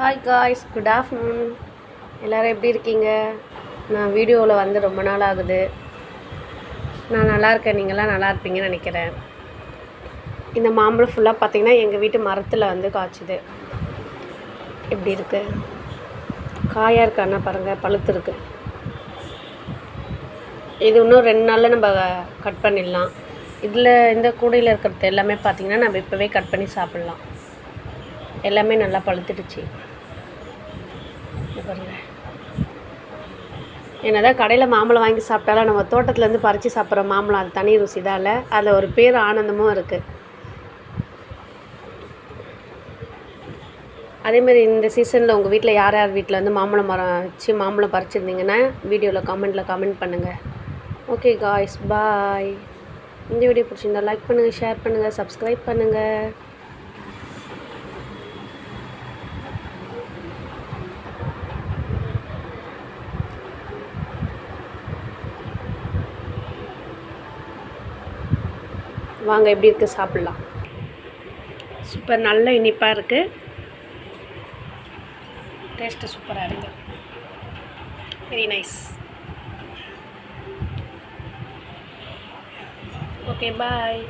Hi guys good afternoon எல்லோரும் எப்படி இருக்கீங்க? நான் வீடியோவில் வந்து ரொம்ப நாள் ஆகுது. நான் நல்லா இருக்கேன். நீங்களாம் நல்லா இருப்பீங்கன்னு நினைக்கிறேன். இந்த மாம்பழம் ஃபுல்லாக பார்த்தீங்கன்னா எங்கள் வீட்டு மரத்தில் வந்து காய்ச்சுது. எப்படி இருக்குது காயாக இருக்கான்னா பாருங்கள் பழுத்து இருக்கு. இது இன்னும் ரெண்டு நாளில் நம்ம கட் பண்ணிடலாம். இதில் இந்த கூடையில் இருக்கிறது எல்லாமே பார்த்திங்கன்னா நம்ம இப்போவே கட் பண்ணி சாப்பிட்லாம். எல்லாமே நல்லா பழுத்துடுச்சு. பாருங்கள் என்னதான் கடையில் மாம்பழம் வாங்கி சாப்பிட்டாலும் நம்ம தோட்டத்துலேருந்து பறித்து சாப்பிட்ற மாம்பழம் அது தனி ருசி தான் இல்லை. அதில் ஒரு பேர் ஆனந்தமும் இருக்குது அதேமாதிரி இந்த சீசனில் உங்கள் வீட்டில் யார் யார் வீட்டில் வந்து மாம்பழம் மரம் வச்சு மாம்பழம் பறிச்சிருந்தீங்கன்னா வீடியோவில் கமெண்ட்டில் கமெண்ட் பண்ணுங்கள் ஓகே காய்ஸ் பாய் இந்த வீடியோ பிடிச்சிருந்தா லைக் பண்ணுங்கள் ஷேர் பண்ணுங்கள் சப்ஸ்கிரைப் பண்ணுங்கள் வாங்க எப்படி இருக்குது சாப்பிட்லாம். சூப்பர் நல்ல இனிப்பாக இருக்குது டேஸ்ட்டு சூப்பராக இருக்குது வெரி நைஸ் ஓகே பாய்